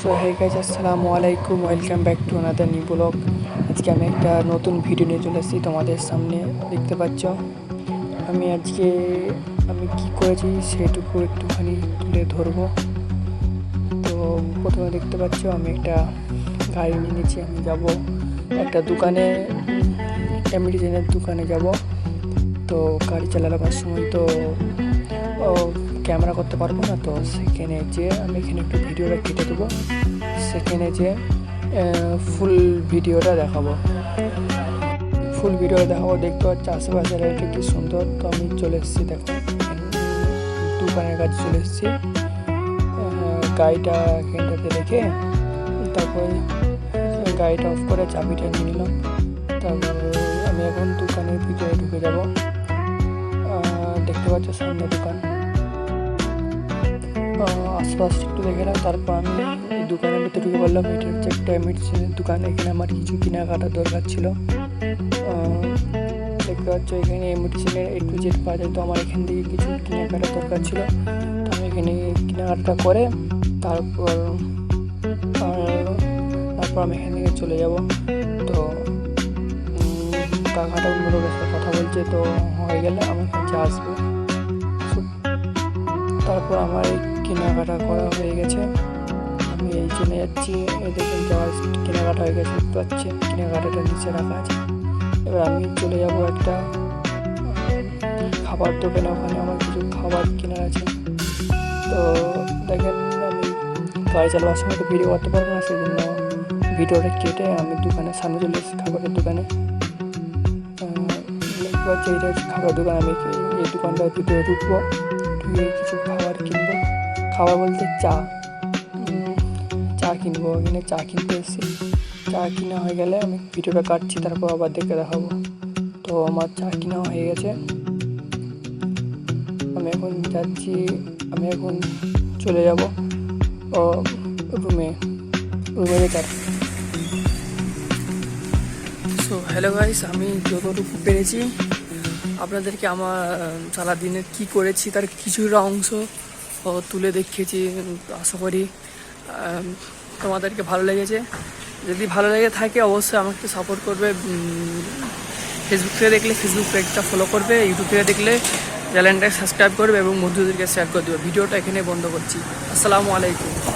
So hey guys আসসালামু আলাইকুম welcome back to another new vlog আজকে আমি একটা নতুন ভিডিও নিয়ে চলে এসেছি তোমাদের সামনে। দেখতে পাচ্ছ? আমি আজকে, আমি কি করেছি সেটুকু একটুখানি তুলে ধরবো। তো, প্রথমে দেখতে পাচ্ছ, আমি একটা গাড়ি নিয়ে নিয়েছি আমি যাব একটা দোকানে এমডিজেনের দোকানে যাব। তো, গাড়ি চালাবার সময় তো ক্যামেরা করতে পারব না, তো সেখানে যে আমি এখানে একটু ভিডিওটা কেটে দেবো। সেখানে যে ফুল ভিডিওটা দেখাবো। ফুল ভিডিওটা দেখাবো, দেখতে পাচ্ছি আশেপাশের এটা কি সুন্দর। তো আমি চলে এসেছি, দেখো, দোকানের কাছে চলে এসেছি। গাড়িটা এখানটাতে রেখে, তারপর গাড়িটা অফ করে চাবিটা নিয়ে নিলাম। তারপর আমি এখন দোকানের ভিতরে ঢুকে যাব। দেখতে পাচ্ছ সামনে দোকান। আশপাশ একটু দেখে তারপর আমি দোকানের ভিতরে ঢুকে বললাম এটা হচ্ছে একটা মেডিসিনের দোকান, এখানে আমার কিছু কেনাকাটার দরকার ছিল। দেখতে পাচ্ছ এখানে মেডিসিনের এ টু জেড পাওয়া যায়, তো আমার এখান থেকে কিছু কেনাকাটার দরকার ছিল। তো আমি এখানে কেনাকাটা করে তারপর তারপর আমি এখান থেকে চলে যাব। তো কাকাটা অন্য লোকের সাথে কথা বলছে, তো হয়ে গেলে আমার কাছে আসবে। তারপর আমার এই কেনাকাটা করা হয়ে গেছে। আমি এই চলে যাচ্ছি এই দেখুন যাওয়ার কেনাকাটা হয়ে গেছে দেখতে পাচ্ছি, কেনাকাটাটা নিচে রাখা আছে। এবার আমি চলে যাব একটা খাবার দোকানে, ওখানে আমার কিছু খাবার কেনার আছে। তো দেখেন, আমি গাড়ি চালাবার সময় তো ভিডিও করতে পারব না সেই জন্য ভিডিওটা কেটে আমি দোকানে, সামনে চলে এসেছি খাবারের দোকানে। এটা খাবার দোকান, আমি এই- দোকানটার ভিতরে ঢুকবো, ঢুকে কিছু খাবার কিনবো। খাবার বলতে চা। চা কিনবো, এখানে চা কিনতে এসেছি। চা কিনা হয়ে গেলে আমি ভিডিওটা কাটছি, তারপর আবার দেখে দেখাবো। তো আমার চা কিনা হয়ে গেছে। আমি এখন যাচ্ছি, আমি এখন চলে যাব ও রুমে রুমে যেতে সো হ্যালো গাইস আমি যতটুকু পেরেছি, আপনাদেরকে আমার সারাদিনের কী করেছি, তার কিছুটা অংশ তুলে দেখিয়েছি, আশা করি তোমাদেরকে ভালো লেগেছে। যদি ভালো লেগে থাকে, অবশ্যই আমাকে সাপোর্ট করবে। ফেসবুক থেকে দেখলে ফেসবুক পেজটা ফলো করবে ইউটিউব থেকে দেখলে চ্যানেলটাকে সাবস্ক্রাইব করবে এবং বন্ধুদেরকে শেয়ার করে দেবে। ভিডিওটা এখানে বন্ধ করছি। আসসালামু আলাইকুম।